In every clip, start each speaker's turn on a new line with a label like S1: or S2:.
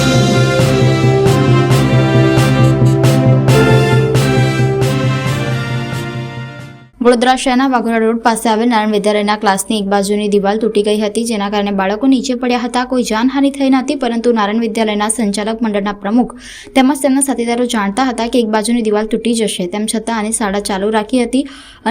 S1: Thank you. Vadodara શહેરના Waghodia road પાસે આવેલ નારાયણ વિદ્યાલયના ક્લાસની એક બાજુની દિવાલ તૂટી ગઈ હતી. જેના કારણે બાળકો નીચે પડ્યા હતા. કોઈ જાનહાનિ થઈ નહોતી, પરંતુ નારાયણ વિદ્યાલયના સંચાલક મંડળના પ્રમુખ તેમજ તેમના સાથીદારો જાણતા હતા કે એક બાજુની દિવાલ તૂટી જશે. તેમ છતાં આની શાળા ચાલુ રાખી હતી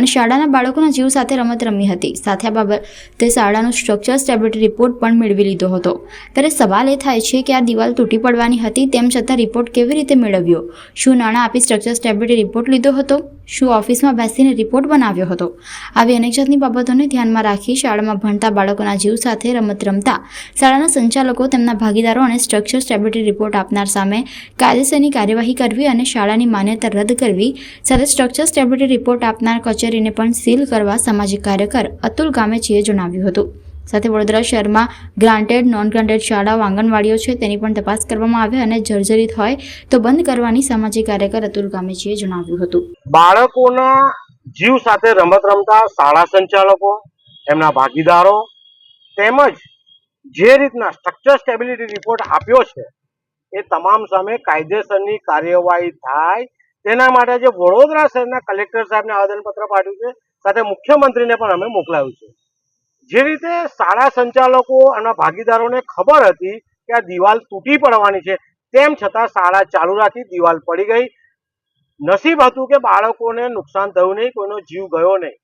S1: અને શાળાના બાળકોના જીવ સાથે રમત રમી હતી. સાથે આ બાબતે શાળાનો સ્ટ્રક્ચર સ્ટેબિલિટી રિપોર્ટ પણ મેળવી લીધો હતો. ત્યારે સવાલ એ થાય છે કે આ દિવાલ તૂટી પડવાની હતી, તેમ છતાં રિપોર્ટ કેવી રીતે મેળવ્યો? શું નાણાં આપી સ્ટ્રક્ચર સ્ટેબિલિટી રિપોર્ટ લીધો હતો? શું ઓફિસમાં બેસીને રિપોર્ટ બનાવ્યો હતો. આવી અનેક જાતની બાબતોને ધ્યાનમાં રાખી શાળામાં ભણતા બાળકોના જીવ સાથે રમત રમતા શાળાના સંચાલકો, તેમના ભાગીદારો અને સ્ટ્રક્ચર સ્ટેબિલિટી રિપોર્ટ આપનાર સામે કાયદેસરની કાર્યવાહી કરવી અને શાળાની માન્યતા રદ કરવી સાથે સ્ટ્રક્ચર સ્ટેબિલિટી રિપોર્ટ આપનાર કચેરીને પણ સીલ કરવા સામાજિક કાર્યકર અતુલ ગામેચીએ જણાવ્યું હતું. સાથે વડોદરા શહેરમાં ગ્રાન્ટેડ નોન ગ્રાન્ટેડ શાળાઓ આંગણવાડીઓ છે તેની પણ તપાસ કરવામાં આવે અને જર્જરિત હોય તો બંધ કરવાની સામાજિક કાર્યકર અતુલ ગામેચીએ જણાવ્યું હતું.
S2: બાળકોના જીવ સાથે રમત રમતા શાળા સંચાલકો, એમના ભાગીદારો તેમજ જે રીતના સ્ટ્રક્ચર સ્ટેબિલિટી રિપોર્ટ આપ્યો છે, એ તમામ સામે કાયદેસરની કાર્યવાહી થાય. તેના માટે જે વડોદરા શહેરના કલેક્ટર સાહેબને આવેદનપત્ર પાઠવ્યું છે, સાથે મુખ્યમંત્રીને પણ અમે મોકલાવ્યું છે. જે રીતે શાળા સંચાલકો અને ભાગીદારોને ખબર હતી કે આ દિવાલ તૂટી પડવાની છે, તેમ છતાં શાળા ચાલુ રાખી દિવાલ પડી ગઈ. નસીબ હતું કે બાળકોને નુકસાન થયું નહીં, કોઈનો જીવ ગયો નહીં.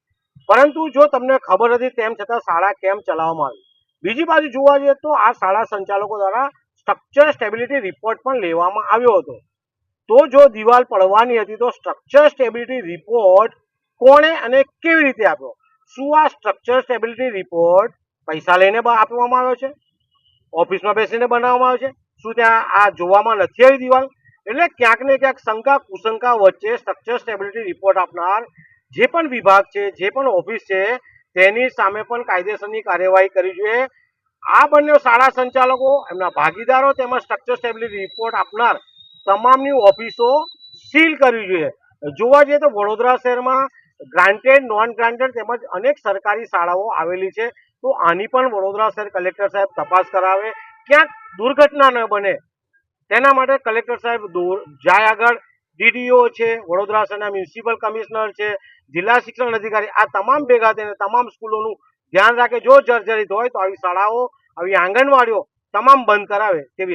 S2: પરંતુ જો તમને ખબર હતી તેમ છતાં શાળા કેમ ચલાવવામાં આવી? બીજી બાજુ જોવા જઈએ તો આ શાળા સંચાલકો દ્વારા સ્ટ્રક્ચર સ્ટેબિલિટી રિપોર્ટ પણ લેવામાં આવ્યો હતો. તો જો દિવાલ પડવાની હતી તો સ્ટ્રક્ચર સ્ટેબિલિટી રિપોર્ટ કોણે અને કેવી રીતે આપ્યો? શું આ સ્ટ્રક્ચર સ્ટેબિલિટી રિપોર્ટ પૈસા લઈને આપવામાં આવ્યો છે? ઓફિસમાં બેસીને બનાવવામાં આવ્યો છે? શું ત્યાં આ જોવામાં નથી આવી દિવાલ? એટલે ક્યાંક ને ક્યાંક શંકા, કુશંકા વચ્ચે સ્ટ્રક્ચર સ્ટેબિલિટી રિપોર્ટ આપનાર જે પણ વિભાગ છે, જે પણ ઓફિસ છે, તેની સામે પણ કાયદેસરની કાર્યવાહી કરવી જોઈએ. આ બંને શાળા સંચાલકો, એમના ભાગીદારો તેમજ સ્ટ્રક્ચર સ્ટેબિલિટી રિપોર્ટ આપનાર તમામની ઓફિસો સીલ કરવી જોઈએ. જોવા જઈએ તો વડોદરા શહેરમાં ગ્રાન્ટેડ નોન ગ્રાન્ટેડ તેમજ અનેક સરકારી શાળાઓ આવેલી છે. તો આની પણ વડોદરા શહેર કલેક્ટર સાહેબ તપાસ કરાવે. ક્યાંક દુર્ઘટના ન બને. તેના માટે કલેક્ટર સાહેબ જાય આગળ. ડીડીઓ છે, વડોદરા શહેરના મ્યુનિસિપલ કમિશનર છે, જિલ્લા શિક્ષણ અધિકારી. આ તમામ ભેગા થઈને, તમામ સ્કૂલોનું ધ્યાન રાખે. જો જર્જરિત હોય તો આવી શાળાઓ, આવી આંગણવાડીઓ તમામ બંધ કરાવે તેવી